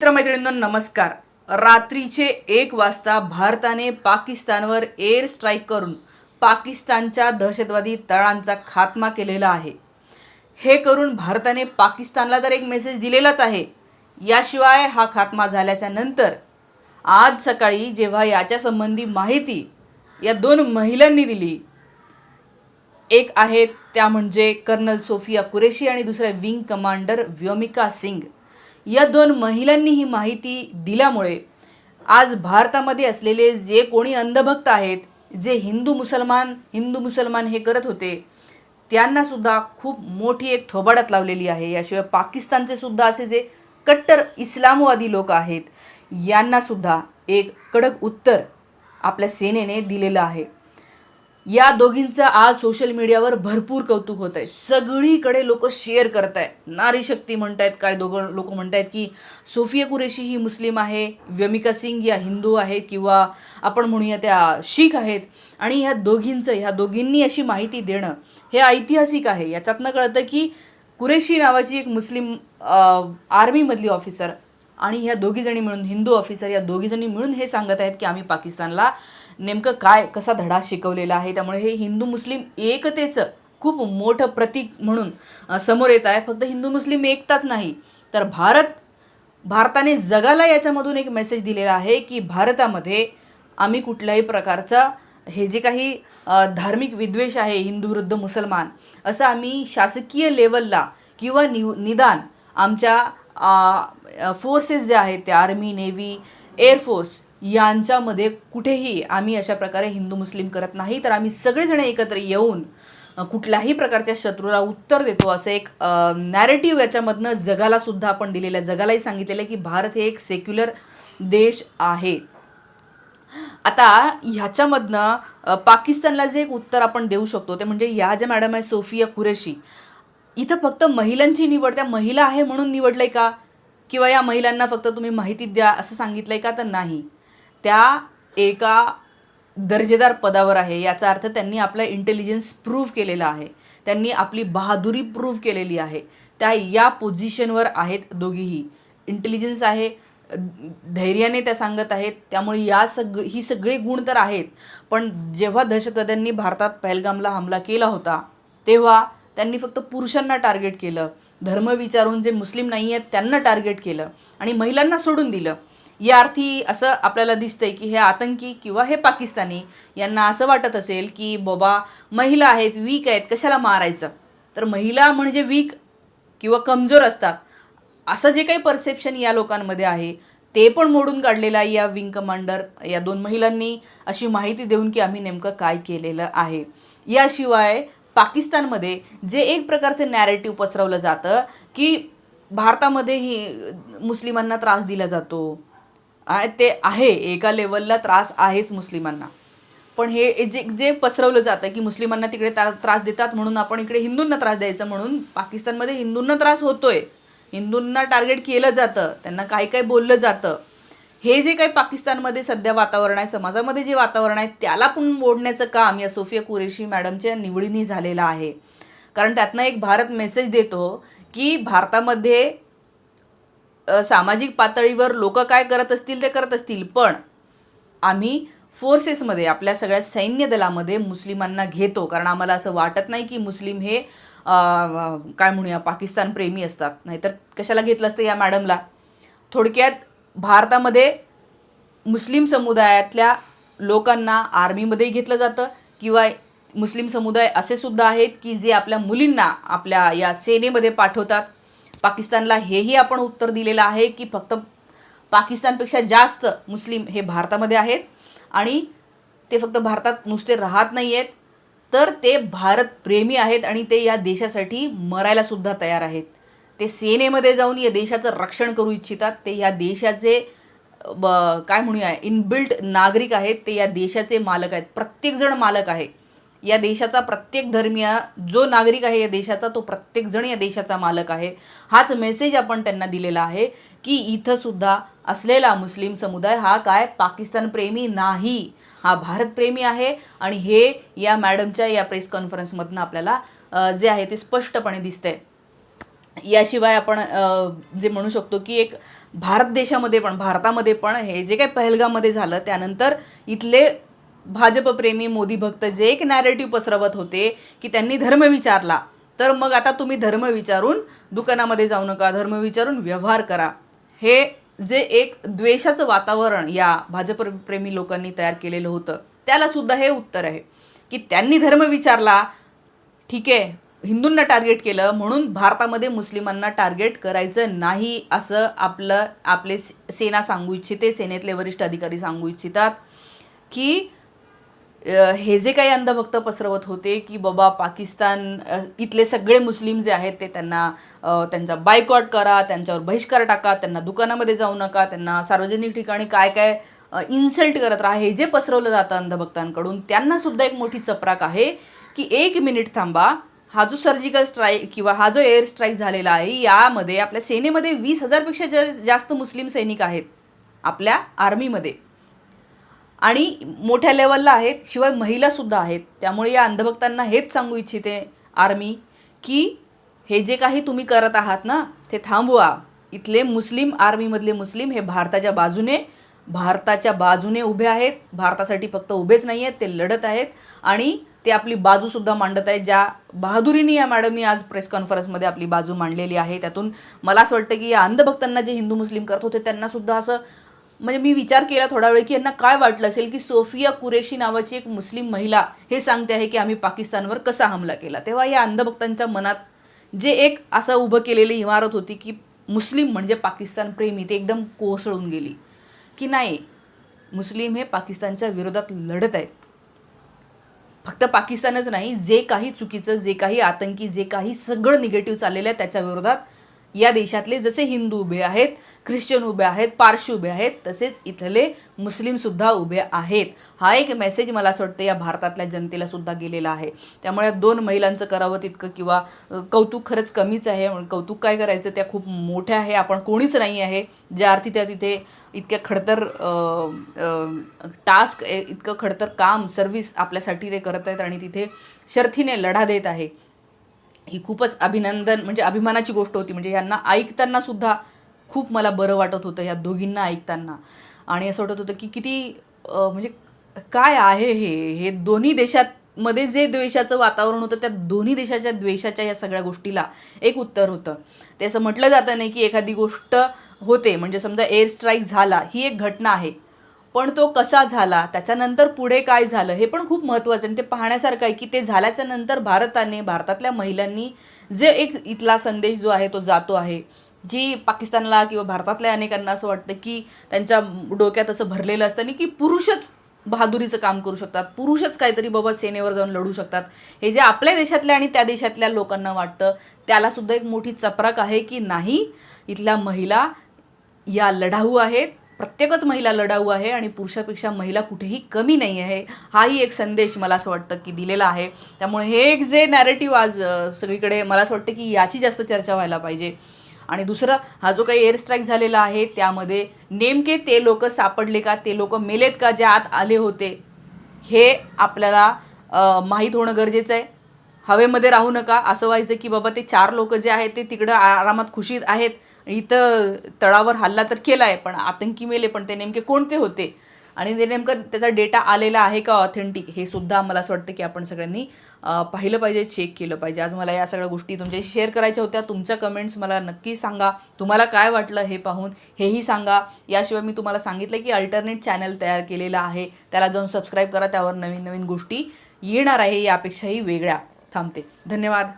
मित्रमैत्रिणींनो नमस्कार. रात्रीचे एक वाजता भारताने पाकिस्तानवर एअर स्ट्राईक करून पाकिस्तानच्या दहशतवादी तळांचा खात्मा केलेला आहे. हे करून भारताने पाकिस्तानला तर एक मेसेज दिलेलाच आहे. याशिवाय हा खात्मा झाल्याच्यानंतर आज सकाळी जेव्हा याच्या संबंधी माहिती या दोन महिलांनी दिली एक आहेत त्या म्हणजे कर्नल सोफिया कुरेशी आणि दुसऱ्या विंग कमांडर व्योमिका सिंग. या दोन महिलांनी ही माहिती दिल्यामुळे आज भारतामध्ये असलेले जे कोणी अंधभक्त आहेत जे हिंदू मुसलमान हिंदू मुसलमान हे करत होते त्यांनासुद्धा खूप मोठी एक थोबाडात लावलेली आहे. याशिवाय पाकिस्तानचे सुद्धा असे जे कट्टर इस्लामवादी लोक आहेत यांनासुद्धा एक कडक उत्तर आपल्या सेनेने दिलेलं आहे. या दोघींचं आज सोशल मीडियावर भरपूर कौतुक होत आहे सगळीकडे लोक शेअर करत आहेत नारी शक्ती म्हणतायत काय दोघं लोक म्हणतायत की सोफिया कुरेशी ही मुस्लिम आहे व्यमिका सिंग या हिंदू आहेत किंवा आपण म्हणूया त्या शीख आहेत. आणि ह्या दोघींचं ह्या दोघींनी अशी माहिती देणं हे ऐतिहासिक आहे. याच्यातनं कळतं की कुरेशी नावाची एक मुस्लिम आर्मीमधली ऑफिसर आणि ह्या दोघीजणी मिळून हिंदू ऑफिसर या दोघीजणी मिळून हे सांगत आहेत की आम्ही पाकिस्तानला नेमकं काय कसा धडा शिकवलेला आहे? त्यामुळे हे हिंदू मुस्लिम एकतेचं खूप मोठं प्रतीक म्हणून समोर येत आहे. फक्त हिंदू मुस्लिम एकताच नाही तर भारत भारताने जगाला याच्यामधून एक मेसेज दिलेला आहे की भारतामध्ये आम्ही कुठल्याही प्रकारचा हे जे काही धार्मिक विद्वेष आहे हिंदू विरुद्ध मुसलमान असं आम्ही शासकीय लेवलला किंवा नि निदान आमच्या फोर्सेस जे आहेत ते आर्मी नेव्ही एअरफोर्स यांच्यामध्ये कुठेही आम्ही अशा प्रकारे हिंदू मुस्लिम करत नाही तर आम्ही सगळेजण एकत्र येऊन कुठल्याही प्रकारच्या शत्रूला उत्तर देतो असं एक नॅरेटिव्ह याच्यामधनं जगाला सुद्धा आपण दिलेलं आहे. जगालाही सांगितलेलं आहे की भारत हे एक सेक्युलर देश आहे. आता ह्याच्यामधनं पाकिस्तानला जे एक उत्तर आपण देऊ शकतो ते म्हणजे या ज्या मॅडम आहे सोफिया कुरेशी इथं फक्त महिलांची निवड त्या महिला आहे म्हणून निवडलंय का? किंवा या महिलांना फक्त तुम्ही माहिती द्या असं सांगितलंय का? तर नाही. त्या एका दर्जेदार पदावर आहे. याचा अर्थ त्यांनी आपला इंटेलिजन्स प्रूव्ह केलेला आहे. त्यांनी आपली बहादुरी प्रूव्ह केलेली आहे. त्या या पोझिशनवर आहेत दोघीही. इंटेलिजन्स आहे धैर्याने त्या सांगत आहेत. त्यामुळे या सग ही सगळे गुण तर आहेत. पण जेव्हा दहशतवाद्यांनी भारतात पहलगामला हमला केला होता तेव्हा त्यांनी फक्त पुरुषांना टार्गेट केलं. धर्म विचारून जे मुस्लिम नाही आहेत त्यांना टार्गेट केलं आणि महिलांना सोडून दिलं. या अर्थी असं आपल्याला दिसतंय की हे आतंकी किंवा हे पाकिस्तानी यांना असं वाटत असेल की बाबा महिला आहेत वीक आहेत कशाला मारायचं? तर महिला म्हणजे वीक किंवा कमजोर असतात असं जे काही परसेप्शन या लोकांमध्ये आहे ते पण मोडून काढलेलं आहे या विंग कमांडर या दोन महिलांनी अशी माहिती देऊन की आम्ही नेमकं काय केलेलं आहे. याशिवाय पाकिस्तानमध्ये जे एक प्रकारचे नॅरेटिव्ह पसरवलं जातं की भारतामध्ये ही मुस्लिमांना त्रास दिला जातो ते आहे एका लेवलला त्रास आहेच मुस्लिमांना. पण हे जे जे पसरवलं जातं की मुस्लिमांना तिकडे त्रा त्रास देतात म्हणून आपण इकडे हिंदूंना त्रास द्यायचा म्हणून पाकिस्तानमध्ये हिंदूंना त्रास होतोय. हिंदूंना टार्गेट केलं जातं त्यांना काय काय बोललं जातं. हे जे काही पाकिस्तानमध्ये सध्या वातावरण आहे समाजामध्ये जे वातावरण आहे त्याला पण मोडण्याचं काम या सोफिया कुरेशी मॅडमच्या निवडीने झालेलं आहे. कारण त्यातनं एक भारत मेसेज देतो की भारतामध्ये सामाजिक पातळीवर लोक काय करत असतील ते करत असतील पण आम्ही फोर्सेसमध्ये आपल्या सगळ्या सैन्य दलामध्ये मुस्लिमांना घेतो. कारण आम्हाला असं वाटत नाही की मुस्लिम हे काय म्हणूया पाकिस्तान प्रेमी असतात. नाहीतर कशाला घेतलं असतं या मॅडमला? थोडक्यात भारतामध्ये मुस्लिम समुदायातल्या लोकांना आर्मीमध्येही घेतलं जातं किंवा मुस्लिम समुदाय असे सुद्धा आहेत की जे आपल्या मुलींना आपल्या या सेनेमध्ये पाठवतात. पाकिस्तानला हेही आपण उत्तर दिलेलं आहे की फक्त पाकिस्तानपेक्षा जास्त मुस्लिम हे भारतामध्ये आहेत आणि ते फक्त भारतात नुसते राहत नाही आहेत तर ते भारत प्रेमी आहेत आणि ते या देशासाठी मरायला सुद्धा तयार आहेत. ते सेनेमध्ये जाऊन या देशाचं रक्षण करू इच्छितात. ते या देशाचे ब काय म्हणूया इनबिल्ट नागरिक आहेत. ते या देशाचे मालक आहेत. प्रत्येकजण मालक आहे. या देशाचा प्रत्येक धर्मीय जो नागरिक आहे या देशाचा तो प्रत्येकजण या देशाचा मालक आहे. हाच मेसेज आपण त्यांना दिलेला आहे की इथं सुद्धा असलेला मुस्लिम समुदाय हा काय? पाकिस्तान प्रेमी नाही. हा भारतप्रेमी आहे आणि हे या मॅडमच्या या प्रेस कॉन्फरन्समधनं आपल्याला जे आहे ते स्पष्टपणे दिसतंय. याशिवाय आपण जे म्हणू शकतो की एक भारत देशामध्ये पण भारतामध्ये पण हे जे काही पहलगामध्ये झालं त्यानंतर इथले भाजपप्रेमी मोदी भक्त जे एक नॅरेटिव्ह पसरवत होते की त्यांनी धर्म विचारला तर मग आता तुम्ही धर्म विचारून दुकानामध्ये जाऊ नका धर्म विचारून व्यवहार करा. हे जे एक द्वेषाचं वातावरण या भाजपप्रेमी लोकांनी तयार केलेलं होतं त्याला सुद्धा हे उत्तर आहे की त्यांनी धर्म विचारला ठीक आहे हिंदूंना टार्गेट केलं म्हणून भारतामध्ये मुस्लिमांना टार्गेट करायचं नाही असं आपलं आपले से- सेना सांगू इच्छिते सेनेतले वरिष्ठ अधिकारी सांगू इच्छितात की हे जे काही अंधभक्त पसरवत होते की बाबा पाकिस्तान इथले सगळे मुस्लिम जे आहेत ते त्यांना त्यांचा बायकॉट करा त्यांच्यावर बहिष्कार टाका त्यांना दुकानामध्ये जाऊ नका त्यांना सार्वजनिक ठिकाणी काय काय इन्सल्ट करत राहा हे जे पसरवलं जातं अंधभक्तांकडून त्यांना सुद्धा एक मोठी चपराक आहे की एक मिनिट थांबा. हा जो सर्जिकल स्ट्राईक किंवा हा जो एअर स्ट्राईक झालेला आहे यामध्ये आपल्या सेनेमध्ये वीस हजारपेक्षा जा जास्त मुस्लिम सैनिक आहेत आपल्या आर्मीमध्ये आणि मोठ्या लेवलला आहेत शिवाय महिलासुद्धा आहेत. त्यामुळे या अंधभक्तांना हेच सांगू इच्छिते आर्मी की हे जे काही तुम्ही करत आहात ना ते थांबवा. इथले मुस्लिम आर्मीमधले मुस्लिम हे भारताच्या बाजूने भारताच्या बाजूने उभे आहेत. भारतासाठी फक्त उभेच नाही आहेत ते लढत आहेत. आणि ते आपली बाजूसुद्धा मांडत आहेत. ज्या बहादुरीने या मॅडमनी आज प्रेस कॉन्फरन्समध्ये आपली बाजू मांडलेली आहे. त्यातून मला असं वाटतं की या अंधभक्तांना जे हिंदू मुस्लिम करत होते त्यांनासुद्धा असं म्हणजे मी विचार केला थोडा वेळ की यांना काय वाटलं असेल की सोफिया कुरेशी नावाची एक मुस्लिम महिला हे सांगते आहे की आम्ही पाकिस्तानवर कसा हमला केला. तेव्हा या अंधभक्तांच्या मनात जे एक असं उभं केलेली इमारत होती की मुस्लिम म्हणजे पाकिस्तान प्रेमी ते एकदम कोसळून गेली. की नाही मुस्लिम हे पाकिस्तानच्या विरोधात लढत आहेत. फक्त पाकिस्तानच नाही जे काही चुकीचं जे काही आतंकी जे काही सगळं निगेटिव्ह चाललेलं आहे त्याच्या विरोधात या देशातले जसे हिंदू उभे आहेत ख्रिश्चन उभे आहेत पारशी उभे आहेत तसेच इथले मुस्लिमसुद्धा उभे आहेत. हा एक मेसेज मला असं वाटतं या भारतातल्या जनतेला सुद्धा गेलेला आहे. त्यामुळे दोन महिलांचं करावं तितकं किंवा कौतुक खरंच कमीच आहे. म्हणून कौतुक काय करायचं? त्या खूप मोठ्या आहे. आपण कोणीच नाही आहे. ज्या अर्थी त्या तिथे इतक्या खडतर टास्क इतकं खडतर काम सर्व्हिस आपल्यासाठी ते करत आहेत आणि तिथे शर्थीने लढा देत आहे. ही खूपच अभिनंदन म्हणजे अभिमानाची गोष्ट होती. म्हणजे यांना ऐकताना सुद्धा खूप मला बरं वाटत होतं ह्या दोघींना ऐकताना. आणि असं वाटत होतं की किती म्हणजे काय आहे हे? हे दोन्ही देशात मध्ये जे द्वेषाचं वातावरण होतं त्या दोन्ही देशाच्या द्वेषाच्या या सगळ्या गोष्टीला एक उत्तर होतं. ते असं म्हटलं जातं नाही की एखादी गोष्ट होते. म्हणजे समजा एअर स्ट्राईक झाला ही एक घटना आहे. पण तो कसा झाला त्याच्यानंतर पुढे काय झालं हे पण खूप महत्त्वाचं आहे. आणि ते पाहण्यासारखं आहे की ते झाल्याच्यानंतर भारताने भारतातल्या महिलांनी जे एक इथला संदेश जो आहे तो जातो आहे. जी पाकिस्तानला किंवा भारतातल्या अनेकांना असं वाटतं की त्यांच्या डोक्यात असं भरलेलं असतं आणि की पुरुषच बहादुरीचं काम करू शकतात. पुरुषच काहीतरी बाबा सेनेवर जाऊन लढू शकतात. हे जे आपल्या देशातल्या आणि त्या देशातल्या लोकांना वाटतं त्याला सुद्धा एक मोठी चपराक आहे की नाही इथल्या महिला या लढाऊ आहेत. प्रत्येकच महिला लढाऊ आहे आणि पुरुषापेक्षा महिला कुठेही कमी नाही आहे. हाही एक संदेश मला असं वाटतं की दिलेला आहे. त्यामुळे हे एक जे नॅरेटिव्ह आज सगळीकडे मला असं वाटतं की याची जास्त चर्चा व्हायला पाहिजे. आणि दुसरं हा जो काही एअर स्ट्राईक झालेला आहे त्यामध्ये नेमके ते लोक सापडले का ते लोक मेलेत का जे आत आले होते हे आपल्याला माहीत होणं गरजेचं आहे. हवेमध्ये राहू नका असं व्हायचं की बाबा ते चार लोक जे आहेत ते तिकडं आरामात खुशीत आहेत. इथं तळावर हल्ला तर केला आहे पण आतंकी मेले पण ते नेमके कोणते होते? आणि ते नेमकं त्याचा डेटा आलेला आहे का ऑथेंटिक हे सुद्धा मला असं वाटतं की आपण सगळ्यांनी पाहिलं पाहिजे चेक केलं पाहिजे. आज मला या सगळ्या गोष्टी तुमच्याशी शेअर करायच्या होत्या. तुमच्या कमेंट्स मला नक्की सांगा. तुम्हाला काय वाटलं हे पाहून हेही सांगा. याशिवाय मी तुम्हाला सांगितलं की अल्टरनेट चॅनल तयार केलेलं आहे. त्याला जाऊन सबस्क्राईब करा. त्यावर नवीन नवीन गोष्टी येणार आहे. यापेक्षाही वेगळ्या. थांबते. धन्यवाद.